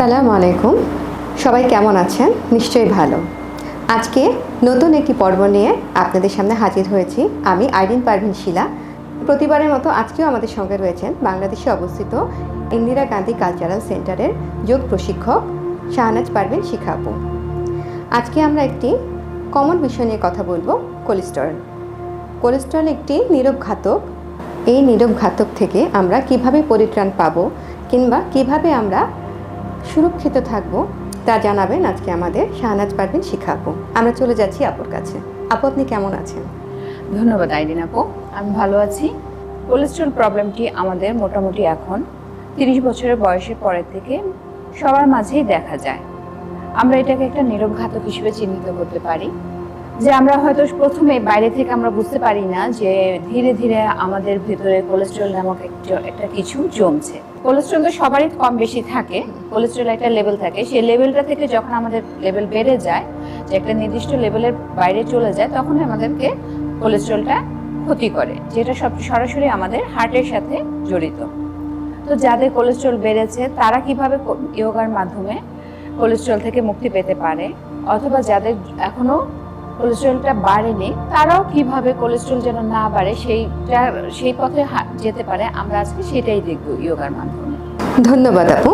আসসালামু আলাইকুম সবাই কেমন আছেন? নিশ্চয়ই ভালো। আজকে নতুন একটি পর্ব নিয়ে আপনাদের সামনে হাজির হয়েছি আমি আইরিন পারভিন শিলা। প্রতিবারের মতো আজকেও আমাদের সঙ্গে রয়েছেন বাংলাদেশে অবস্থিত ইন্দিরা গান্ধী কালচারাল সেন্টারের যোগ প্রশিক্ষক শাহনাজ পারভিন শিখা আপু আজকে আমরা একটি কমন বিষয় নিয়ে কথা বলব, কোলেস্টেরল। কোলেস্টেরল একটি নীরব ঘাতক। এই নীরব ঘাতক থেকে আমরা কীভাবে পরিত্রাণ পাবো কিংবা কীভাবে আমরা সুরক্ষিত থাকব, তা জানাবেন আজকে আমাদের শাহনাজ পারভিন শিখা আমরা চলে যাচ্ছি আপুর কাছে। আপু, আপনি কেমন আছেন? ধন্যবাদ আইরিন আপু। আমি ভালো আছি। কোলেস্ট্রল প্রবলেমটি আমাদের মোটামুটি এখন তিরিশ বছরের বয়সের পরের থেকে সবার মাঝেই দেখা যায়। আমরা এটাকে একটা নীরব ঘাতক হিসেবে চিহ্নিত করতে পারি, যে আমরা হয়তো প্রথমে বাইরে থেকে আমরা বুঝতে পারি না যে ধীরে ধীরে আমাদের ভিতরে কোলেস্ট্রল নামক একটা- একটা কিছু জমছে। কোলেস্ট্রল তো সবারই কম বেশি থাকে, কোলেস্ট্রল একটা লেভেল থাকে। সেই লেভেলটা থেকে যখন আমাদের লেভেল বেড়ে যায়, যে একটা নির্দিষ্ট লেভেলের বাইরে চলে যায় তখন আমাদেরকে কোলেস্ট্রলটা ক্ষতি করে, যেটা সব সরাসরি আমাদের হার্টের সাথে জড়িত। তো যাদের কোলেস্ট্রল বেড়েছে, তারা কীভাবে যোগার মাধ্যমে কোলেস্ট্রল থেকে মুক্তি পেতে পারে? অথবা যাদের এখনও কোলেস্ট্রলটা বাড়েনি তারাও কীভাবে কোলেস্ট্রল যেন না বাড়ে সেইটা সেই পথে যেতে পারে আমরা আজকে সেটাই দেখব ইয়োগার মাধ্যমে। ধন্যবাদ আপু।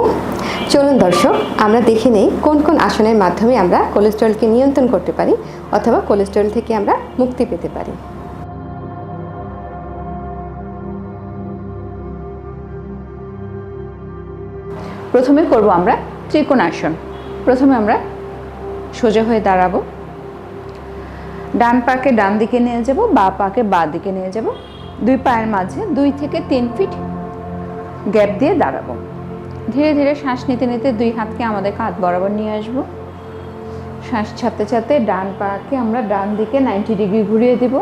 চলুন দর্শক আমরা দেখে নেই কোন কোন আসনের মাধ্যমে আমরা কোলেস্টেরলকে নিয়ন্ত্রণ করতে পারি অথবা কোলেস্ট্রল থেকে আমরা মুক্তি পেতে পারি। প্রথমে করব আমরা ত্রিকোণাসন। প্রথমে আমরা সোজা হয়ে দাঁড়াবো। ডান পাকে ডান দিকে নিয়ে যাব, বা পাকে বা দিকে নিয়ে যাব। দুই পায়ের মাঝে দুই থেকে তিন ফিট গ্যাপ দিয়ে দাঁড়াবো। ধীরে ধীরে শ্বাস নিতে নিতে দুই হাতকে আমাদের হাত বরাবর নিয়ে আসব। শ্বাস ছাড়তে ছাড়তে ডান পাকে আমরা ডান দিকে নাইনটি ডিগ্রি ঘুরিয়ে দিব।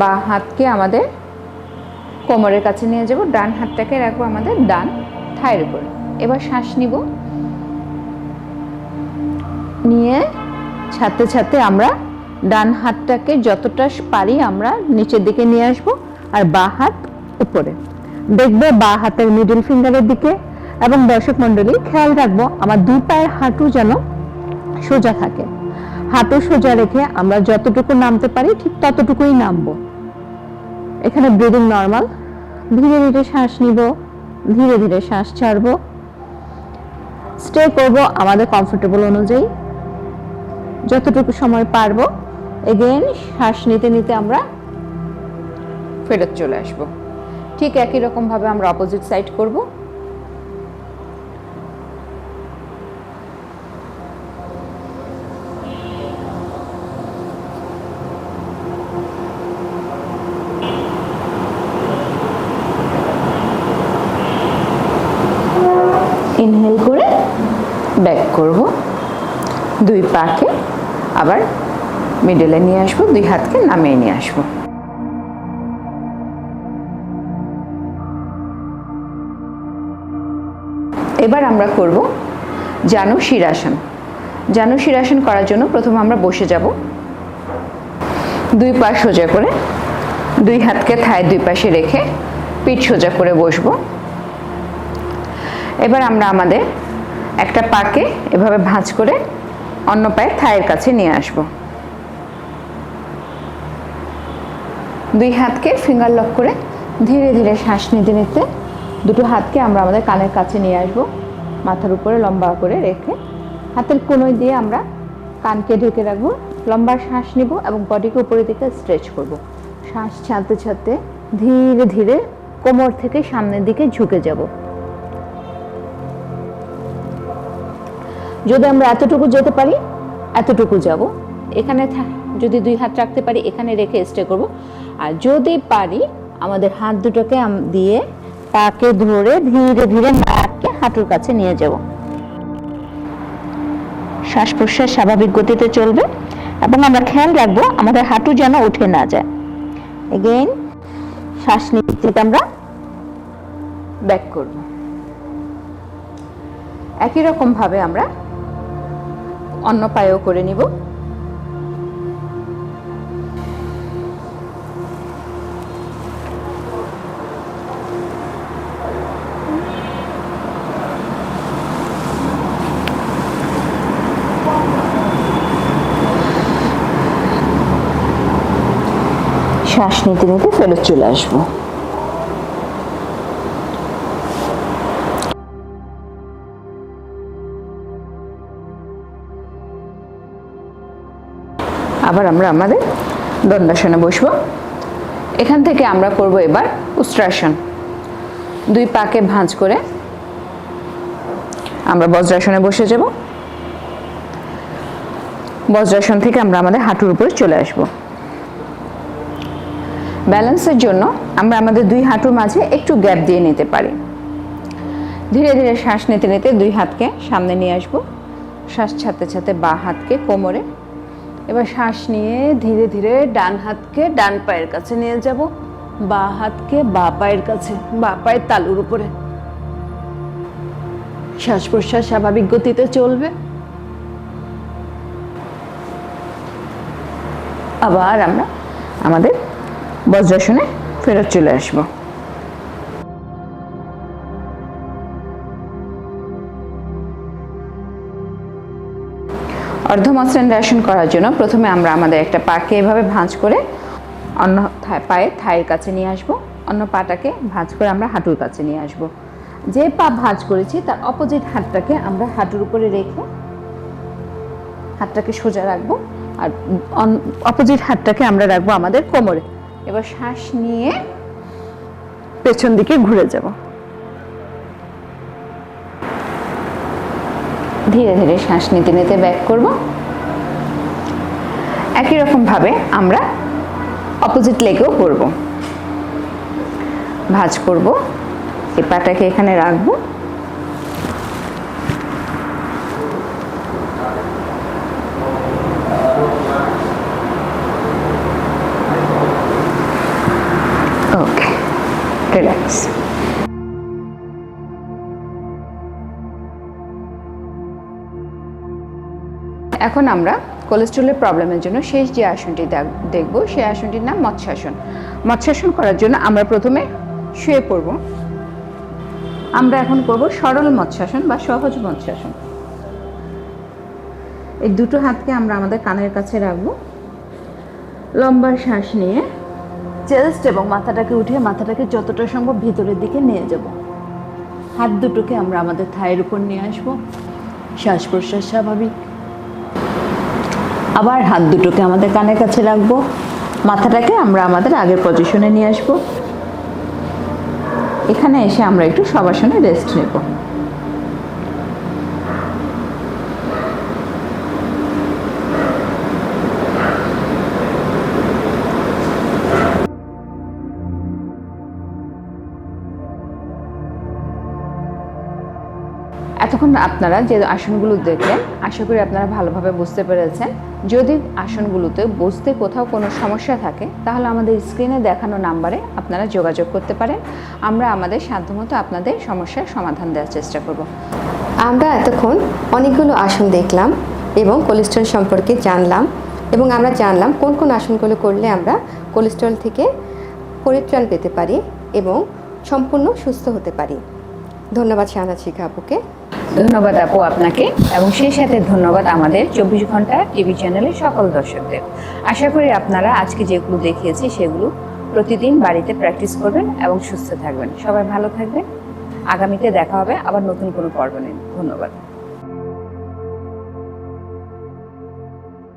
বা হাতকে আমাদের কোমরের কাছে নিয়ে যাব, ডান হাতটাকে রাখব আমাদের ডান থায়ের উপর। এবার শ্বাস নিব। নিয়ে ছাড়তে ছাড়তে আমরা ডান হাতটাকে যতটা পারি আমরা নিচের দিকে নিয়ে আসব আর বা হাত উপরে। দেখবে বা হাতের মিডল ফিঙ্গারের দিকে এবং দর্শক মণ্ডলী, খেয়াল রাখব আমার দুই পায়ের হাঁটু যেন সোজা থাকে। হাঁটু সোজা রেখে আমরা যতটুকু নামতে পারি ঠিক ততটুকুই নামবো। এখানে ব্রিদিং নর্মাল ধীরে ধীরে শ্বাস নিব, ধীরে ধীরে শ্বাস ছাড়ব। স্টে করব আমাদের কমফোর্টেবল অনুযায়ী। যতটুকু সময় পারব এগেন শ্বাস নিতে নিতে আমরা ফেরত চলে আসব। ঠিক একই রকম ভাবে আমরা অপোজিট সাইড করব। ইনহেল করে ব্যাক করব। দুই পাকে আবার মিডলে নিয়ে আসব, দুই হাতকে নামিয়ে নিয়ে আসব। এবার আমরা করব জানু শিরাসন। জানু শিরাসন করার জন্য প্রথমে আমরা বসে যাব। দুই পা সোজা করে, দুই হাতকে থায় দুই পাশে রেখে পিঠ সোজা করে বসবো। এবার আমরা আমাদের একটা পাকে এভাবে ভাঁজ করে অন্য পায়ে থায়ের কাছে নিয়ে আসব। দুই হাতকে ফিঙ্গার লক করে ধীরে ধীরে শ্বাস নিতে নিতে দুটো হাতকে আমরা আমাদের কানের কাছে নিয়ে আসব। মাথার উপরে লম্বা করে রেখে হাতের কোনোই দিয়ে আমরা কানকে ঢেকে রাখব। লম্বা শ্বাস নিব এবং বডিকে উপরের দিকে স্ট্রেচ করব। শ্বাস ছাড়তে ছাড়তে ধীরে ধীরে কোমর থেকে সামনের দিকে ঝুঁকে যাব। যদি আমরা এতটুকু যেতে পারি, এতটুকু যাব। এখানে যদি দুই হাত রাখতে পারি, এখানে রেখে স্টে করব। আর যদি পারি, আমাদের হাত দুটোকে দিয়ে পাকে ধরে ধীরে ধীরে নাককে হাঁটুর কাছে নিয়ে যাব। শ্বাস প্রশ্বাস স্বাভাবিক গতিতে চলবে এবং আমরা খেয়াল রাখব আমাদের হাঁটু যেন উঠে না যায়। এগেইন শ্বাস নিতে আমরা ব্যাক করব। একই রকম ভাবে আমরা অন্য পায়েও করে নিব। শ্বাস নিতে নিতে ফেরত চলে আসব। আবার আমরা আমাদের দণ্ডাসনে বসবো। এখান থেকে আমরা করব এবার উস্ত্রাসন দুই পাকে ভাঁজ করে আমরা বজ্রাসনে বসে যাব। বজ্রাসন থেকে আমরা আমাদের হাঁটুর উপরে চলে আসব। ব্যালেন্সের জন্য আমরা আমাদের দুই হাঁটুর মাঝে একটু গ্যাপ দিয়ে নিতে পারি। ধীরে ধীরে শ্বাস নিতে নিতে দুই হাতকে সামনে নিয়ে আসব। শ্বাস ছাড়তে ছাড়তে বা হাতকে কোমরে। এবার শ্বাস নিয়ে ধীরে ধীরে ডান হাতকে ডান পায়ের কাছে নিয়ে যাব। বা হাতকে বা পায়ের কাছে, বা পায়ের তালুর উপরে। শ্বাস প্রশ্বাস স্বাভাবিক গতিতে চলবে। আবার আমরা আমাদের বজ্রাসনে ফেরত চলে আসব। অর্ধমস্তান্ডাসন করার জন্য প্রথমে আমরা আমাদের একটা পাকে এভাবে ভাঁজ করে অন্য পায়ে থায়ের কাছে নিয়ে আসব। অন্য পাটাকে ভাঁজ করে আমরা হাঁটুর কাছে নিয়ে আসব। যে পা ভাঁজ করেছি, তার অপোজিট হাতটাকে আমরা হাঁটুর উপরে রেখে হাতটাকে সোজা রাখব আর অপোজিট হাতটাকে আমরা রাখব আমাদের কোমরে। এবার শ্বাস নিয়ে পেছন দিকে ঘুরে যাব। ধীরে ধীরে শ্বাস নিতে নিতে ব্যাক করব। একই রকম ভাবে আমরা অপোজিট লেগেও করব ভাঁজ করব। এই পাটাকে এখানে রাখব। এখন আমরা কোলেস্ট্রলের প্রবলেমের জন্য শেষ যে আসনটি দেখ- দেখব, সেই আসনটির নাম মৎস্যাসন। মৎস্যাসন করার জন্য আমরা প্রথমে শুয়ে পড়ব। আমরা এখন করব সরল মৎস্যাসন বা সহজ মৎস্যাসন। এই দুটো হাতকে আমরা আমাদের কানের কাছে রাখব। লম্বা শ্বাস নিয়ে চেস্ট এবং মাথাটাকে উঠিয়ে মাথাটাকে যতটা সম্ভব ভিতরের দিকে নিয়ে যাব। হাত দুটোকে আমরা আমাদের থায়ের উপর নিয়ে আসব। শ্বাস প্রশ্বাস স্বাভাবিক। আবার হাত দুটোকে আমাদের কানের কাছে রাখব। মাথাটাকে আমরা আমাদের আগের পজিশনে নিয়ে আসব। এখানে এসে আমরা একটু সবার সঙ্গে রেস্ট নেব। এতক্ষণ আপনারা যে আসনগুলো দেখলেন, আশা করি আপনারা ভালোভাবে বুঝতে পেরেছেন। যদি আসনগুলোতে বসতে কোথাও কোনো সমস্যা থাকে, তাহলে আমাদের স্ক্রিনে দেখানো নাম্বারে আপনারা যোগাযোগ করতে পারেন। আমরা আমাদের সাধ্যমতো আপনাদের সমস্যার সমাধান দেওয়ার চেষ্টা করব। আমরা এতক্ষণ অনেকগুলো আসন দেখলাম এবং কোলেস্ট্রল সম্পর্কে জানলাম এবং আমরা জানলাম কোন কোন আসনগুলো করলে আমরা কোলেস্ট্রল থেকে পরিত্রাণ পেতে পারি এবং সম্পূর্ণ সুস্থ হতে পারি। ধন্যবাদ শাহনাজ শিখা আপুকে। ধন্যবাদ আপু আপনাকে, এবং সেই সাথে ধন্যবাদ আমাদের চব্বিশ ঘণ্টা টিভি চ্যানেলের সকল দর্শকদের। আশা করি আপনারা আজকে যেগুলো দেখিয়েছি, সেগুলো প্রতিদিন বাড়িতে প্র্যাকটিস করবেন এবং সুস্থ থাকবেন। সবাই ভালো থাকবেন। আগামীতে দেখা হবে আবার নতুন কোনো পর্ব নেই ধন্যবাদ।